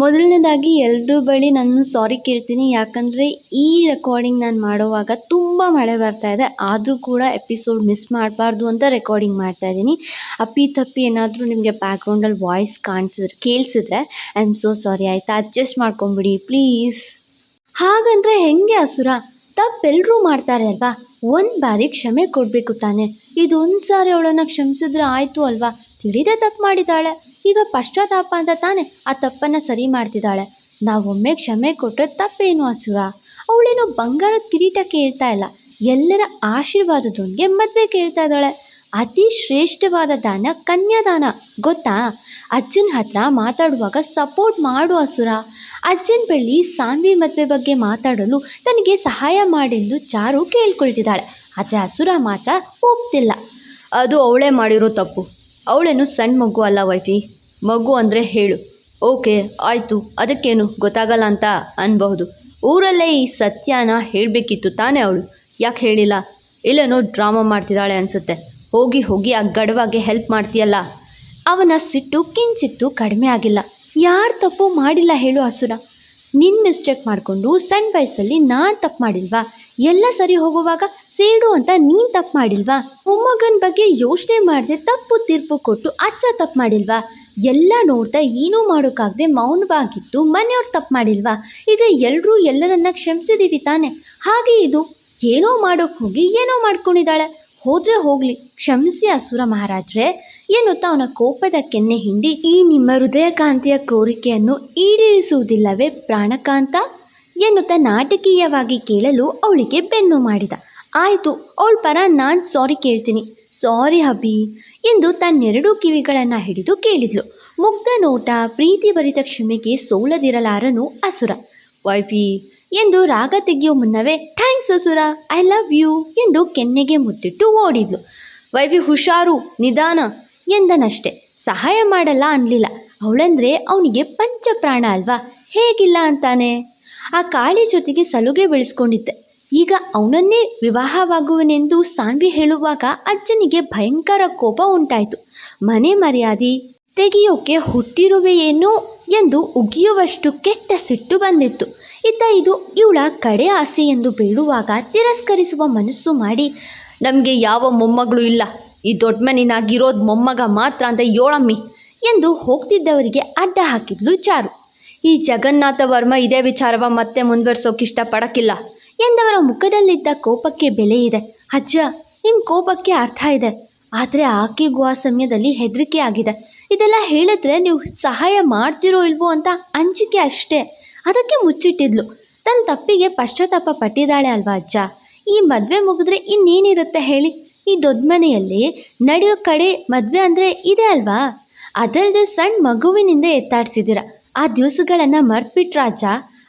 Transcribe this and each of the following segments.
ಮೊದಲನೇದಾಗಿ ಎಲ್ಲರೂ ಬಳಿ ನಾನು ಸಾರಿ ಕೇಳ್ತೀನಿ. ಯಾಕಂದರೆ ಈ ರೆಕಾರ್ಡಿಂಗ್ ನಾನು ಮಾಡುವಾಗ ತುಂಬ ಮಳೆ ಬರ್ತಾ ಇದೆ. ಆದರೂ ಕೂಡ ಎಪಿಸೋಡ್ ಮಿಸ್ ಮಾಡಬಾರ್ದು ಅಂತ ರೆಕಾರ್ಡಿಂಗ್ ಮಾಡ್ತಾ ಇದ್ದೀನಿ. ಅಪ್ಪಿ ತಪ್ಪಿ ಏನಾದರೂ ನಿಮಗೆ ಬ್ಯಾಕ್ಗ್ರೌಂಡಲ್ಲಿ ವಾಯ್ಸ್ ಕಾಣಿಸಿದ್ರೆ, ಕೇಳಿಸಿದ್ರೆ ಐ ಆಮ್ ಸೋ ಸಾರಿ ಆಯಿತಾ? ಅಡ್ಜಸ್ಟ್ ಮಾಡ್ಕೊಂಬಿಡಿ ಪ್ಲೀಸ್ ಹಾಗಂದರೆ ಹೆಂಗೆ ಅಸುರ? ತಪ್ಪೆಲ್ಲರೂ ಮಾಡ್ತಾರೆ ಅಲ್ವಾ? ಒಂದು ಬಾರಿ ಕ್ಷಮೆ ಕೊಡಬೇಕು ತಾನೆ. ಇದೊಂದು ಸಾರಿ ಅವಳನ್ನು ಕ್ಷಮಿಸಿದ್ರೆ ಆಯಿತು ಅಲ್ವಾ? ತಿಳಿದೇ ತಪ್ಪು ಮಾಡಿದ್ದಾಳೆ. ಈಗ ಪಶ್ಚಾತ್ತಾಪ ಅಂತ ತಾನೆ ಆ ತಪ್ಪನ್ನು ಸರಿ ಮಾಡ್ತಿದ್ದಾಳೆ. ನಾವೊಮ್ಮೆ ಕ್ಷಮೆ ಕೊಟ್ಟರೆ ತಪ್ಪೇನು ಅಸುರ? ಅವಳೇನು ಬಂಗಾರದ ಕಿರೀಟ ಕೇಳ್ತಾ ಇಲ್ಲ. ಎಲ್ಲರ ಆಶೀರ್ವಾದದೊಂದಿಗೆ ಮದುವೆ ಕೇಳ್ತಾ ಇದ್ದಾಳೆ. ಅತಿ ಶ್ರೇಷ್ಠವಾದ ದಾನ ಕನ್ಯಾದಾನ, ಗೊತ್ತಾ? ಅಜ್ಜನ ಹತ್ರ ಮಾತಾಡುವಾಗ ಸಪೋರ್ಟ್ ಮಾಡು ಅಸುರ. ಅಜ್ಜನ ಬಳಿ ಸಾನ್ವಿ ಮದುವೆ ಬಗ್ಗೆ ಮಾತಾಡಲು ತನಗೆ ಸಹಾಯ ಮಾಡೆಂದು ಚಾರು ಕೇಳ್ಕೊಳ್ತಿದ್ದಾಳೆ. ಆದರೆ ಅಸುರ ಮಾತ್ರ ಒಪ್ತಿಲ್ಲ. ಅದು ಅವಳೇ ಮಾಡಿರೋ ತಪ್ಪು. ಅವಳೇನು ಸಣ್ಣ ಮಗು ಅಲ್ಲ ವೈಫಿ. ಮಗು ಅಂದರೆ ಹೇಳು. ಓಕೆ, ಆಯಿತು, ಅದಕ್ಕೇನು ಗೊತ್ತಾಗಲ್ಲ ಅಂತ ಅನ್ಬಹುದು. ಊರಲ್ಲೇ ಈ ಸತ್ಯನ ಹೇಳಬೇಕಿತ್ತು ತಾನೇ ಅವಳು. ಯಾಕೆ ಹೇಳಿಲ್ಲ? ಇಲ್ಲೇನೋ ಡ್ರಾಮಾ ಮಾಡ್ತಿದ್ದಾಳೆ ಅನಿಸುತ್ತೆ. ಹೋಗಿ ಹೋಗಿ ಆ ಗಡವಾಗೆ ಹೆಲ್ಪ್ ಮಾಡ್ತೀಯಲ್ಲ? ಅವನ ಸಿಟ್ಟು ಕಿಂಚಿತ್ತು ಕಡಿಮೆ ಆಗಿಲ್ಲ. ಯಾರು ತಪ್ಪು ಮಾಡಿಲ್ಲ ಹೇಳು ಹಸುರ ನಿನ್ನ ಮಿಸ್ಟೇಕ್ ಮಾಡಿಕೊಂಡು ಸಣ್ಣ ವಯಸ್ಸಲ್ಲಿ ನಾನು ತಪ್ಪು ಮಾಡಿಲ್ವಾ? ಎಲ್ಲ ಸರಿ ಹೋಗುವಾಗ ಸೇಡು ಅಂತ ನೀನು ತಪ್ಪು ಮಾಡಿಲ್ವಾ? ಮೊಮ್ಮಗನ ಬಗ್ಗೆ ಯೋಚನೆ ಮಾಡದೆ ತಪ್ಪು ತೀರ್ಪು ಕೊಟ್ಟು ಅಚ್ಚ ತಪ್ಪು ಮಾಡಿಲ್ವಾ? ಎಲ್ಲ ನೋಡ್ತಾ ಏನೂ ಮಾಡೋಕ್ಕಾಗದೆ ಮೌನವಾಗಿತ್ತು ಮನೆಯವ್ರು ತಪ್ಪು ಮಾಡಿಲ್ವಾ? ಈಗ ಎಲ್ಲರೂ ಎಲ್ಲರನ್ನ ಕ್ಷಮಿಸಿದೀವಿ ತಾನೆ. ಹಾಗೆ ಇದು? ಏನೋ ಮಾಡೋಕ್ಕೆ ಹೋಗಿ ಏನೋ ಮಾಡ್ಕೊಂಡಿದ್ದಾಳೆ. ಹೋದರೆ ಹೋಗ್ಲಿ, ಕ್ಷಮಿಸಿ ಅಸುರ ಮಹಾರಾಜ್ರೆ. ಎನ್ನುತ್ತಾ ಅವನ ಕೋಪದ ಕೆನ್ನೆ ಹಿಂಡಿ ಈ ನಿಮ್ಮ ಹೃದಯಕಾಂತಿಯ ಕೋರಿಕೆಯನ್ನು ಈಡೇರಿಸುವುದಿಲ್ಲವೇ ಪ್ರಾಣಕಾಂತ? ಎನ್ನುತ್ತಾ ನಾಟಕೀಯವಾಗಿ ಕೇಳಲು ಅವಳಿಗೆ ಬೆನ್ನು ಮಾಡಿದ. ಆಯಿತು, ಅವಳ ಪರ ನಾನು ಸಾರಿ ಕೇಳ್ತೀನಿ. ಸಾರಿ ಹಬ್ಬಿ ಎಂದು ತನ್ನೆರಡೂ ಕಿವಿಗಳನ್ನು ಹಿಡಿದು ಕೇಳಿದ್ಲು. ಮುಗ್ಧ ನೋಟ ಪ್ರೀತಿ ಭರಿತ ಕ್ಷಮೆಗೆ ಸೋಲದಿರಲಾರನು ಅಸುರ. ವೈಫಿ ಎಂದು ರಾಗ ತೆಗೆಯೋ ಮುನ್ನವೇ, ಥ್ಯಾಂಕ್ಸ್ ಅಸುರ, ಐ ಲವ್ ಯು ಎಂದು ಕೆನ್ನೆಗೆ ಮುತ್ತಿಟ್ಟು ಓಡಿದ್ಲು. ವೈಫಿ ಹುಷಾರು, ನಿಧಾನ ಎಂದನಷ್ಟೆ. ಸಹಾಯ ಮಾಡಲ್ಲ ಅನ್ಲಿಲ್ಲ. ಅವಳಂದ್ರೆ ಅವನಿಗೆ ಪಂಚಪ್ರಾಣ ಅಲ್ವಾ? ಹೇಗಿಲ್ಲ ಅಂತಾನೆ. ಆ ಕಾಳಿ ಜೊತೆಗೆ ಸಲುಗೆ ಬೆಳೆಸ್ಕೊಂಡಿದ್ದೆ. ಈಗ ಅವನನ್ನೇ ವಿವಾಹವಾಗುವನೆಂದು ಸಾನ್ವಿ ಹೇಳುವಾಗ ಅಜ್ಜನಿಗೆ ಭಯಂಕರ ಕೋಪ ಉಂಟಾಯಿತು. ಮನೆ ಮರ್ಯಾದೆ ತೆಗೆಯೋಕೆ ಹುಟ್ಟಿರುವೆಯೇನೋ ಎಂದು ಉಗಿಯುವಷ್ಟು ಕೆಟ್ಟ ಸಿಟ್ಟು ಬಂದಿತ್ತು. ಇತ್ತ ಇದು ಇವಳ ಕಡೆ ಆಸೆ ಎಂದು ಬೇಡುವಾಗ ತಿರಸ್ಕರಿಸುವ ಮನಸ್ಸು ಮಾಡಿ, ನಮಗೆ ಯಾವ ಮೊಮ್ಮಗಳು ಇಲ್ಲ. ಈ ದೊಡ್ಡ ಮನಿನಾಗಿರೋದು ಮೊಮ್ಮಗ ಮಾತ್ರ ಅಂತ ಯೋಳಮ್ಮಿ ಎಂದು ಹೋಗ್ತಿದ್ದವರಿಗೆ ಅಡ್ಡ ಹಾಕಿದ್ಲು ಚಾರು. ಈ ಜಗನ್ನಾಥ ವರ್ಮ ಇದೇ ವಿಚಾರವ ಮತ್ತೆ ಮುಂದುವರಿಸೋಕೆ ಇಷ್ಟಪಡಕ್ಕಿಲ್ಲ. ಎಂದವರ ಮುಖದಲ್ಲಿದ್ದ ಕೋಪಕ್ಕೆ ಬೆಲೆ ಇದೆ. ಅಜ್ಜ ನಿಮ್ಮ ಕೋಪಕ್ಕೆ ಅರ್ಥ ಇದೆ. ಆದರೆ ಆಕೆಗೂ ಆ ಸಮಯದಲ್ಲಿ ಹೆದರಿಕೆ ಆಗಿದೆ. ಇದೆಲ್ಲ ಹೇಳಿದ್ರೆ ನೀವು ಸಹಾಯ ಮಾಡ್ತಿರೋ ಇಲ್ವೋ ಅಂತ ಅಂಜಿಕೆ ಅಷ್ಟೇ. ಅದಕ್ಕೆ ಮುಚ್ಚಿಟ್ಟಿದ್ಲು. ತನ್ನ ತಪ್ಪಿಗೆ ಪಶ್ಚಾತ್ತಾಪ ಪಟ್ಟಿದ್ದಾಳೆ ಅಲ್ವಾ ಅಜ್ಜ? ಈ ಮದುವೆ ಮುಗಿದ್ರೆ ಇನ್ನೇನಿರುತ್ತೆ ಹೇಳಿ? ಈ ದೊಡ್ಡ ಮನೆಯಲ್ಲಿ ನಡೆಯೋ ಕಡೆ ಮದುವೆ ಅಂದರೆ ಇದೆ ಅಲ್ವಾ? ಅದಲ್ಲದೆ ಸಣ್ಣ ಮಗುವಿನಿಂದ ಎತ್ತಾಡ್ಸಿದ್ದೀರ. ಆ ದಿವಸಗಳನ್ನು ಮರ್ತ್ಬಿಟ್ರ ಅಜ್ಜ?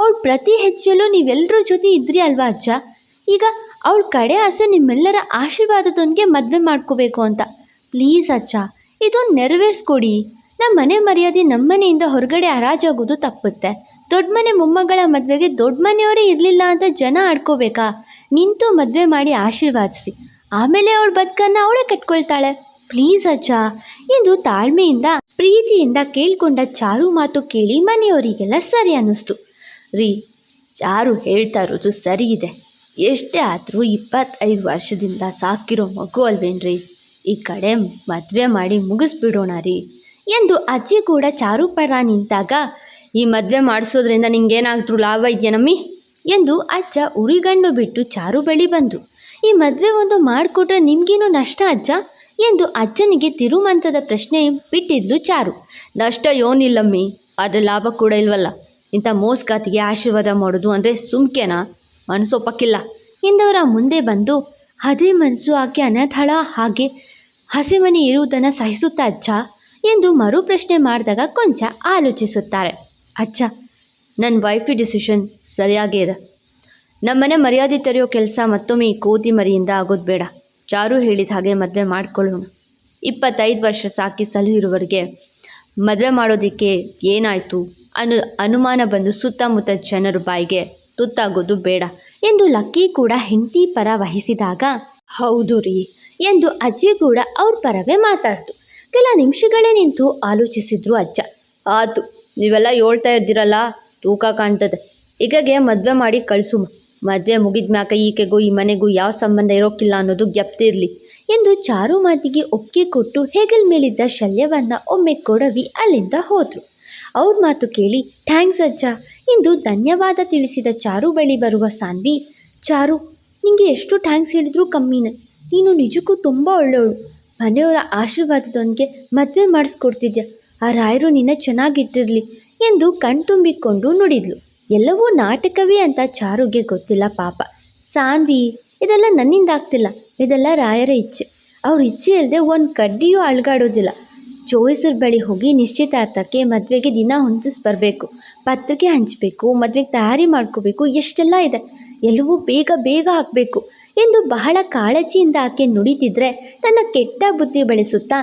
ಅವಳು ಪ್ರತಿ ಹೆಜ್ಜೆಯಲ್ಲೂ ನೀವೆಲ್ಲರ ಜೊತೆ ಇದ್ರಿ ಅಲ್ವಾ ಅಜ್ಜ? ಈಗ ಅವಳ ಕಡೆ ಆಸೆ ನಿಮ್ಮೆಲ್ಲರ ಆಶೀರ್ವಾದದೊಂದಿಗೆ ಮದುವೆ ಮಾಡ್ಕೋಬೇಕು ಅಂತ. ಪ್ಲೀಸ್ ಅಜ್ಜ, ಇದೊಂದು ನೆರವೇರಿಸ್ಕೊಡಿ. ನಮ್ಮ ಮನೆ ಮರ್ಯಾದೆ ನಮ್ಮ ಮನೆಯಿಂದ ಹೊರಗಡೆ ಹರಾಜಾಗೋದು ತಪ್ಪುತ್ತೆ. ದೊಡ್ಡ ಮನೆ ಮೊಮ್ಮಗಳ ಮದುವೆಗೆ ದೊಡ್ಡ ಮನೆಯವರೇ ಇರಲಿಲ್ಲ ಅಂತ ಜನ ಆಡ್ಕೋಬೇಕಾ? ನಿಂತು ಮದುವೆ ಮಾಡಿ ಆಶೀರ್ವಾದಿಸಿ. ಆಮೇಲೆ ಅವಳ ಬದುಕನ್ನು ಅವಳೇ ಕಟ್ಕೊಳ್ತಾಳೆ. ಪ್ಲೀಸ್ ಅಜ್ಜ ಎಂದು ತಾಳ್ಮೆಯಿಂದ, ಪ್ರೀತಿಯಿಂದ ಕೇಳ್ಕೊಂಡ ಚಾರು ಮಾತು ಕೇಳಿ ಮನೆಯವರಿಗೆಲ್ಲ ಸರಿ ಅನ್ನಿಸ್ತು. ರೀ ಚಾರು ಹೇಳ್ತಾ ಇರೋದು ಸರಿ ಇದೆ ಎಷ್ಟೇ ಆದರೂ ಇಪ್ಪತ್ತೈದು ವರ್ಷದಿಂದ ಸಾಕಿರೋ ಮಗು ಅಲ್ವೇನ್ರಿ? ಈ ಕಡೆ ಮದುವೆ ಮಾಡಿ ಮುಗಿಸ್ಬಿಡೋಣ ರೀ. ಎಂದು ಅಜ್ಜಿ ಕೂಡ ಚಾರು ಪರ ನಿಂತಾಗ, ಈ ಮದುವೆ ಮಾಡಿಸೋದ್ರಿಂದ ನಿಂಗೇನಾದ್ರೂ ಲಾಭ ಇದೆಯೇನಮ್ಮಿ ಎಂದು ಅಜ್ಜ ಉರಿಗಣ್ಣು ಬಿಟ್ಟು ಚಾರು ಬಳಿ ಬಂದು ಈ ಮದುವೆ ಒಂದು ಮಾಡಿಕೊಟ್ರೆ ನಿಮಗೇನು ನಷ್ಟ ಅಜ್ಜ? ಎಂದು ಅಜ್ಜನಿಗೆ ತಿರುಮಂತದ ಪ್ರಶ್ನೆ ಬಿಟ್ಟಿದ್ಲು ಚಾರು. ನಷ್ಟ ಯೋನಿಲ್ಲಮ್ಮಿ ಆದರೆ ಲಾಭ ಕೂಡ ಇಲ್ವಲ್ಲ. ಇಂಥ ಮೋಸ್ಗಾತಿಗೆ ಆಶೀರ್ವಾದ ಮಾಡೋದು ಅಂದರೆ ಸುಮ್ಕೆನಾ? ಮನಸ್ಸೊಪ್ಪಕ್ಕಿಲ್ಲ ಇಂದವರ ಮುಂದೆ ಬಂದು ಅದೇ ಮನಸ್ಸು ಆಕೆ ಅನಾಥಳ ಹಾಗೆ ಹಸಿಮನೆ ಇರುವುದನ್ನು ಸಹಿಸುತ್ತಾ ಅಜ್ಜ ಎಂದು ಮರು ಪ್ರಶ್ನೆ ಮಾಡಿದಾಗ ಕೊಂಚ ಆಲೋಚಿಸುತ್ತಾರೆ. ಅಜ್ಜ ನನ್ನ ವೈಫಿ ಡಿಸಿಷನ್ ಸರಿಯಾಗೇ ಇದೆ. ನಮ್ಮನೆ ಮರ್ಯಾದೆ ತೆರೆಯೋ ಕೆಲಸ ಮತ್ತೊಮ್ಮೆ ಈ ಕೋತಿ ಮರಿಯಿಂದ ಆಗೋದು ಬೇಡ. ಚಾರು ಹೇಳಿದ ಹಾಗೆ ಮದುವೆ ಮಾಡಿಕೊಳ್ಳೋಣ. ಇಪ್ಪತ್ತೈದು ವರ್ಷ ಸಾಕಿ ಸಲಹಿರುವವರೆಗೆ ಮದುವೆ ಮಾಡೋದಕ್ಕೆ ಏನಾಯಿತು? ಅನು, ಅನುಮಾನ ಬಂದು ಸುತ್ತಮುತ್ತ ಜನರ ಬಾಯಿಗೆ ತುತ್ತಾಗೋದು ಬೇಡ ಎಂದು ಲಕ್ಕಿ ಕೂಡ ಹೆಂಡತಿ ಪರ ವಹಿಸಿದಾಗ, ಹೌದು ರೀ ಎಂದು ಅಜ್ಜಿ ಕೂಡ ಅವ್ರ ಪರವೇ ಮಾತಾಡ್ತು. ಕೆಲ ನಿಮಿಷಗಳೇ ನಿಂತು ಆಲೋಚಿಸಿದ್ರು ಅಜ್ಜ. ಆತು, ನೀವೆಲ್ಲ ಹೇಳ್ತಾ ಇದ್ದೀರಲ್ಲ, ತೂಕ ಕಾಣ್ತದೆ. ಈಗಗೆ ಮದುವೆ ಮಾಡಿ ಕಳಿಸು. ಮದುವೆ ಮುಗಿದ ಮ್ಯಾಕ ಈಕೆಗೂ ಈ ಮನೆಗೂ ಯಾವ ಸಂಬಂಧ ಇರೋಕ್ಕಿಲ್ಲ ಅನ್ನೋದು ಗೆಪ್ತಿರ್ಲಿ ಎಂದು ಚಾರು ಮಾತಿಗೆ ಒಪ್ಪಿಗೆ ಕೊಟ್ಟು ಹೆಗಲ್ ಮೇಲಿದ್ದ ಶಲ್ಯವನ್ನ ಒಮ್ಮೆ ಕೊಡವಿ ಅಲ್ಲಿಂದ ಹೋದ್ರು. ಅವ್ರ ಮಾತು ಕೇಳಿ, ಥ್ಯಾಂಕ್ಸ್ ಅಜ್ಜ. ಎಂದು ಧನ್ಯವಾದ ತಿಳಿಸಿದ ಚಾರು ಬಳಿ ಬರುವ ಸಾನ್ವಿ. ಚಾರು, ನಿಂಗೆ ಎಷ್ಟು ಥ್ಯಾಂಕ್ಸ್ ಹೇಳಿದ್ರು ಕಮ್ಮಿನೇ. ನೀನು ನಿಜಕ್ಕೂ ತುಂಬ ಒಳ್ಳೆಯವಳು ಮನೆಯವರ ಆಶೀರ್ವಾದದೊಂದಿಗೆ ಮದುವೆ ಮಾಡಿಸ್ಕೊಡ್ತಿದ್ಯಾ. ಆ ರಾಯರು ನಿನ್ನ ಚೆನ್ನಾಗಿಟ್ಟಿರಲಿ ಎಂದು ಕಣ್ತುಂಬಿಕೊಂಡು ನುಡಿದ್ಲು. ಎಲ್ಲವೂ ನಾಟಕವೇ ಅಂತ ಚಾರುಗೆ ಗೊತ್ತಿಲ್ಲ ಪಾಪ. ಸಾನ್ವಿ, ಇದೆಲ್ಲ ನನ್ನಿಂದ ಆಗ್ತಿಲ್ಲ. ಇದೆಲ್ಲ ರಾಯರ ಇಚ್ಛೆ. ಅವ್ರ ಇಚ್ಛೆ ಇಲ್ಲದೆ ಒಂದು ಕಡ್ಡಿಯೂ ಅಳ್ಗಾಡೋದಿಲ್ಲ. ಜೋಯಿಸರ ಬಳಿ ಹೋಗಿ ನಿಶ್ಚಿತಾರ್ಥಕ್ಕೆ ಮದುವೆಗೆ ದಿನ ಹೊಂದಿಸ್ ಬರಬೇಕು. ಪತ್ರಿಕೆ ಹಂಚಬೇಕು, ಮದುವೆಗೆ ತಯಾರಿ ಮಾಡ್ಕೋಬೇಕು, ಎಷ್ಟೆಲ್ಲ ಇದೆ. ಎಲ್ಲವೂ ಬೇಗ ಬೇಗ ಹಾಕಬೇಕು. ಎಂದು ಬಹಳ ಕಾಳಜಿಯಿಂದ ಆಕೆ ನುಡಿತಿದ್ರೆ ತನ್ನ ಕೆಟ್ಟ ಬುದ್ಧಿ ಬೆಳೆಸುತ್ತಾ,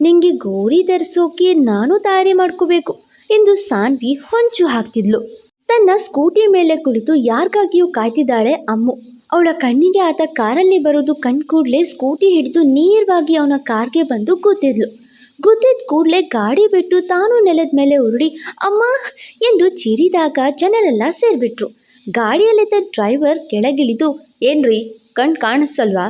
ನಿಂಗೆ ಗೋರಿ ಧರಿಸೋಕೆ ನಾನು ತಯಾರಿ ಮಾಡ್ಕೋಬೇಕು ಎಂದು ಸಾನ್ವಿ ಹೊಂಚು ಹಾಕ್ತಿದ್ಲು. ತನ್ನ ಸ್ಕೂಟಿ ಮೇಲೆ ಕುಳಿತು ಯಾರಿಗಾಗಿಯೂ ಕಾಯ್ತಿದ್ದಾಳೆ ಅಮ್ಮು. ಅವಳ ಕಣ್ಣಿಗೆ ಆತ ಕಾರಲ್ಲಿ ಬರೋದು ಕಣ್ ಕೂಡಲೇ ಸ್ಕೂಟಿ ಹಿಡಿದು ನೇರವಾಗಿ ಅವನ ಕಾರ್ಗೆ ಬಂದು ಕೂತಿದ್ಲು ಗುದ್ದಿದ ಕೂಡಲೇ ಗಾಡಿ ಬಿಟ್ಟು ತಾನು ನೆಲದ ಮೇಲೆ ಉರುಳಿ, ಅಮ್ಮ! ಎಂದು ಚೀರಿದಾಗ ಜನರೆಲ್ಲ ಸೇರಿಬಿಟ್ರು. ಗಾಡಿಯಲ್ಲಿದ್ದ ಡ್ರೈವರ್ ಕೆಳಗಿಳಿದು ಏನ್ರಿ ಕಣ್ ಕಾಣಿಸಲ್ವಾ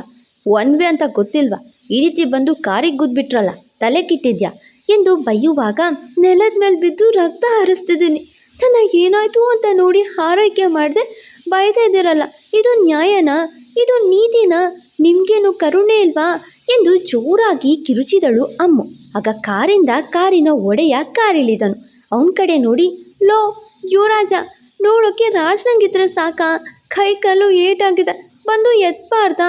ಒನ್ ವೇ ಅಂತ ಗೊತ್ತಿಲ್ವಾ? ಈ ರೀತಿ ಬಂದು ಕಾರಿಗೆ ಗುದ್ಬಿಟ್ರಲ್ಲ, ತಲೆ ಕಿಟ್ಟಿದ್ಯಾ? ಎಂದು ಬೈಯುವಾಗ ನೆಲದ ಮೇಲೆ ಬಿದ್ದು ರಕ್ತ ಹರಿಸ್ತಿದ್ದೀನಿ. ನನಗೆ ಏನಾಯ್ತು ಅಂತ ನೋಡಿ ಆರೈಕೆ ಮಾಡದೆ ಬೈತಾ ಇದ್ದೀರಲ್ಲ. ಇದು ನ್ಯಾಯನಾ? ಇದು ನೀತಿನ? ನಿಮಗೇನು ಕರುಣೆ ಇಲ್ವಾ? ಎಂದು ಜೋರಾಗಿ ಕಿರುಚಿದಳು ಅಮ್ಮು. ಆಗ ಕಾರಿಂದ ಕಾರಿನ ಒಡೆಯ ಕಾರಿಳಿದನು. ಅವನ ಕಡೆ ನೋಡಿ, ಲೋ, ಯುವರಾಜ, ನೋಡೋಕೆ ರಾಜನಂಗಿದ್ರೆ ಸಾಕ? ಕೈ ಕಲ್ಲು ಏಟಾಗಿದೆ, ಬಂದು ಎತ್ಬಾರ್ದ?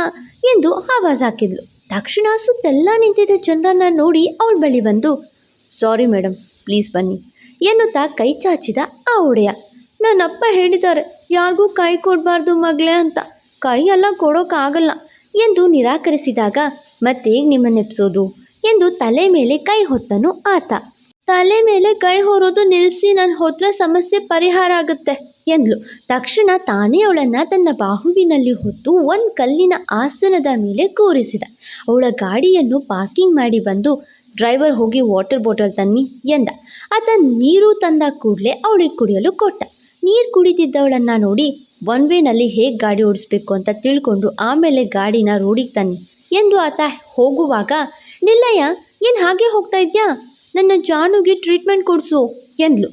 ಎಂದು ಆವಾಜ್ ಹಾಕಿದ್ಲು. ತಕ್ಷಣ ಸುತ್ತೆಲ್ಲ ನಿಂತಿದ್ದ ಜನರನ್ನ ನೋಡಿ ಅವಳ ಬಳಿ ಬಂದು, ಸಾರಿ ಮೇಡಮ್ ಪ್ಲೀಸ್ ಬನ್ನಿ ಎನ್ನುತ್ತಾ ಕೈ ಚಾಚಿದ ಆ ಒಡೆಯ. ನನ್ನಪ್ಪ ಹೇಳಿದ್ದಾರೆ, ಯಾರಿಗೂ ಕೈ ಕೊಡಬಾರ್ದು ಮಗಳೇ ಅಂತ. ಕೈ ಎಲ್ಲ ಕೊಡೋಕ್ಕಾಗಲ್ಲ ಎಂದು ನಿರಾಕರಿಸಿದಾಗ ಮತ್ತೆ ನಿಮ್ಮನ್ನ ನೆಪ್ಸೋದು ಎಂದು ತಲೆ ಮೇಲೆ ಕೈ ಹೊತ್ತನು ಆತ. ತಲೆ ಮೇಲೆ ಕೈ ಹೊರೋದು ನಿಲ್ಲಿಸಿ ನನ್ನ ಹೊತ್ರ ಸಮಸ್ಯೆ ಪರಿಹಾರ ಆಗುತ್ತೆ ಎಂದ್ಲು. ತಕ್ಷಣ ತಾನೇ ಅವಳನ್ನ ತನ್ನ ಬಾಹುವಿನಲ್ಲಿ ಹೊತ್ತು ಒಂದು ಕಲ್ಲಿನ ಆಸನದ ಮೇಲೆ ಕೂರಿಸಿದ. ಅವಳ ಗಾಡಿಯನ್ನು ಪಾರ್ಕಿಂಗ್ ಮಾಡಿ ಬಂದು, ಡ್ರೈವರ್ ಹೋಗಿ ವಾಟರ್ ಬಾಟಲ್ ತನ್ನಿ ಎಂದ. ಆತ ನೀರು ತಂದ ಕೂಡಲೇ ಅವಳಿಗೆ ಕುಡಿಯಲು ಕೊಟ್ಟ. ನೀರು ಕುಡಿತಿದ್ದವಳನ್ನು ನೋಡಿ ಒನ್ ವೇನಲ್ಲಿ ಹೇಗೆ ಗಾಡಿ ಓಡಿಸ್ಬೇಕು ಅಂತ ತಿಳ್ಕೊಂಡು ಆಮೇಲೆ ಗಾಡಿನ ರೋಡಿಗೆ ತನ್ನಿ. ಎಂದು ಆತ ಹೋಗುವಾಗ, ನಿಲ್ಲಯ್ಯ, ಏನು ಹಾಗೆ ಹೋಗ್ತಾ ಇದ್ಯಾ? ನನ್ನ ಜಾನುಗೆ ಟ್ರೀಟ್ಮೆಂಟ್ ಕೊಡಿಸು, ಎಂದ್ಲು.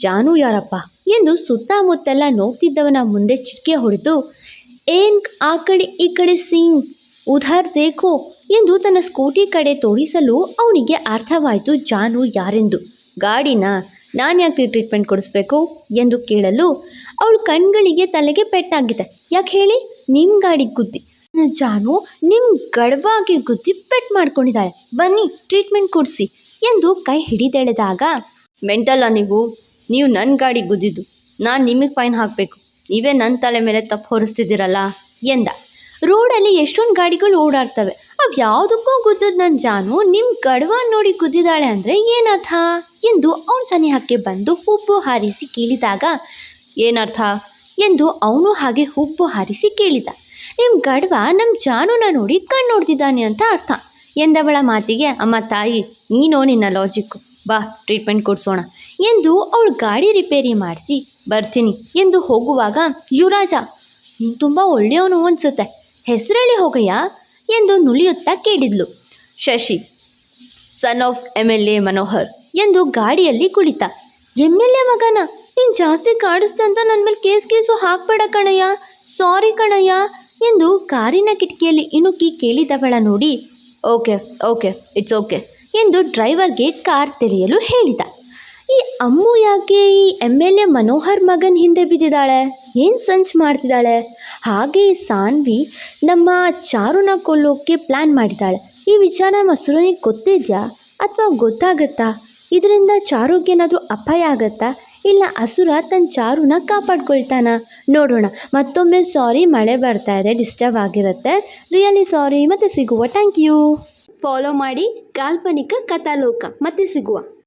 ಜಾನು ಯಾರಪ್ಪ? ಎಂದು ಸುತ್ತಮುತ್ತೆಲ್ಲ ನೋಡ್ತಿದ್ದವನ ಮುಂದೆ ಚಿಟಿಕೆ ಹೊಡೆದು, ಏನ್ ಆ ಕಡೆ ಈ ಕಡೆ ಸಿಂಗ್, ಉಧಾರ್ ದೇಖೋ, ಎಂದು ತನ್ನ ಸ್ಕೂಟಿ ಕಡೆ ತೋರಿಸಲು ಅವನಿಗೆ ಅರ್ಥವಾಯಿತು ಜಾನು ಯಾರೆಂದು. ಗಾಡಿನ ನಾನು ಯಾಕೆ ಟ್ರೀಟ್ಮೆಂಟ್ ಕೊಡಿಸ್ಬೇಕು ಎಂದು ಕೇಳಲು ಅವಳು ಕಣ್ಗಳಿಗೆ ತಲೆಗೆ ಪೆಟ್ಟಾಗಿದೆ. ಯಾಕೆ ಹೇಳಿ? ನಿಮ್ಮ ಗಾಡಿ ಗುದ್ದಿ. ಜಾನು ನಿಮ್ಮ ಗಡವಾಗಿ ಗುದ್ದಿ ಪೆಟ್ ಮಾಡ್ಕೊಂಡಿದ್ದಾಳೆ. ಬನ್ನಿ ಟ್ರೀಟ್ಮೆಂಟ್ ಕೊಡಿಸಿ ಎಂದು ಕೈ ಹಿಡಿದೆಳೆದಾಗ, ಮೆಂಟಲ್ಲ ನೀವು ನೀವು ನನ್ನ ಗಾಡಿ ಗುದ್ದಿದ್ದು. ನಾನು ನಿಮಗೆ ಫೈನ್ ಹಾಕಬೇಕು. ನೀವೇ ನನ್ನ ತಲೆ ಮೇಲೆ ತಪ್ಪು ಹೊರಿಸ್ತಿದ್ದೀರಲ್ಲ? ಎಂದ. ರೋಡಲ್ಲಿ ಎಷ್ಟೊಂದು ಗಾಡಿಗಳು ಓಡಾಡ್ತವೆ. ಅವು ಯಾವುದಕ್ಕೂ ಗುದ್ದದ ನನ್ನ ಜಾನು ನಿಮ್ಮ ಗಡವ ನೋಡಿ ಗುದ್ದಿದ್ದಾಳೆ ಅಂದರೆ ಏನರ್ಥ? ಎಂದು ಅವನ ಸನಿಹಕ್ಕೆ ಬಂದು ಹುಬ್ಬು ಹಾರಿಸಿ ಕೇಳಿದಾಗ, ಏನರ್ಥ? ಎಂದು ಅವನು ಹಾಗೆ ಹುಬ್ಬು ಹಾರಿಸಿ ಕೇಳಿದ. ನಿಮ್ಮ ಗಡ್ವ ನಮ್ಮ ಜಾನುನ ನೋಡಿ ಕಣ್ಣು ನೋಡ್ತಿದ್ದಾನೆ ಅಂತ ಅರ್ಥ. ಎಂದವಳ ಮಾತಿಗೆ, ಅಮ್ಮ ತಾಯಿ, ನೀನೋ ನಿನ್ನ ಲಾಜಿಕ್ಕು ಬಾ ಟ್ರೀಟ್ಮೆಂಟ್ ಕೊಡಿಸೋಣ ಎಂದು ಅವಳು ಗಾಡಿ ರಿಪೇರಿ ಮಾಡಿಸಿ, ಬರ್ತೀನಿ ಎಂದು ಹೋಗುವಾಗ, ಯುವರಾಜ, ನೀನು ತುಂಬ ಒಳ್ಳೆಯವನು ಅನ್ಸುತ್ತೆ. ಹೆಸರೇಳಿ ಹೋಗಯ್ಯ? ಎಂದು ನುಲಿಯುತ್ತಾ ಕೇಳಿದ್ಲು. Shashi son of M L A Manohar ಎಂದು ಗಾಡಿಯಲ್ಲಿ ಕುಳಿತ. ಎಂ ಎಲ್ ಎ ಮಗನ, ನೀನು ಜಾಸ್ತಿ ಕಾಡಿಸ್ತಂತ ನನ್ನ ಮೇಲೆ ಕೇಸ್ ಕೇಸು ಹಾಕ್ಬೇಡ ಕಣಯ್ಯ ಸಾರಿ ಕಣಯ್ಯ ಎಂದು ಕಾರಿನ ಕಿಟಕಿಯಲ್ಲಿ ಇಣುಕಿ ಕೇಳಿದವಳ ನೋಡಿ ಓಕೆ ಓಕೆ ಇಟ್ಸ್ ಓಕೆ ಎಂದು ಡ್ರೈವರ್ಗೆ ಕಾರ್ ತೆರೆಯಲು ಹೇಳಿದ. ಈ ಅಮ್ಮು ಯಾಕೆ ಈ ಎಂ ಎಲ್ ಎ ಮನೋಹರ್ ಮಗನ ಹಿಂದೆ ಬಿದ್ದಿದ್ದಾಳೆ? ಏನು ಸಂಚ್ ಮಾಡ್ತಿದ್ದಾಳೆ? ಹಾಗೆ ಈ ಸಾನ್ವಿ ನಮ್ಮ ಚಾರುನ ಕೊಲ್ಲೋಕ್ಕೆ ಪ್ಲ್ಯಾನ್ ಮಾಡಿದ್ದಾಳೆ. ಈ ವಿಚಾರ ನಮ್ಮ ಸುರನಿಗೆ ಗೊತ್ತಿದೆಯಾ? ಅಥವಾ ಗೊತ್ತಾಗತ್ತಾ? ಇದರಿಂದ ಚಾರುಗೇನಾದರೂ ಅಪಾಯ ಆಗತ್ತಾ? ಇಲ್ಲ ಅಸುರ ತನ್ನ ಚಾರುನ ಕಾಪಾಡ್ಕೊಳ್ತಾನ? ನೋಡೋಣ. ಮತ್ತೊಮ್ಮೆ ಸಾರಿ ಮಳೆ ಬರ್ತಾ ಇದೆ, ಡಿಸ್ಟರ್ಬ್ ಆಗಿರುತ್ತೆ. ರಿಯಲಿ ಸಾರಿ, ಮತ್ತೆ ಸಿಗುವ. Thank you. ಫಾಲೋ ಮಾಡಿ ಕಾಲ್ಪನಿಕ ಕಥಾಲೋಕ, ಮತ್ತೆ ಸಿಗುವ.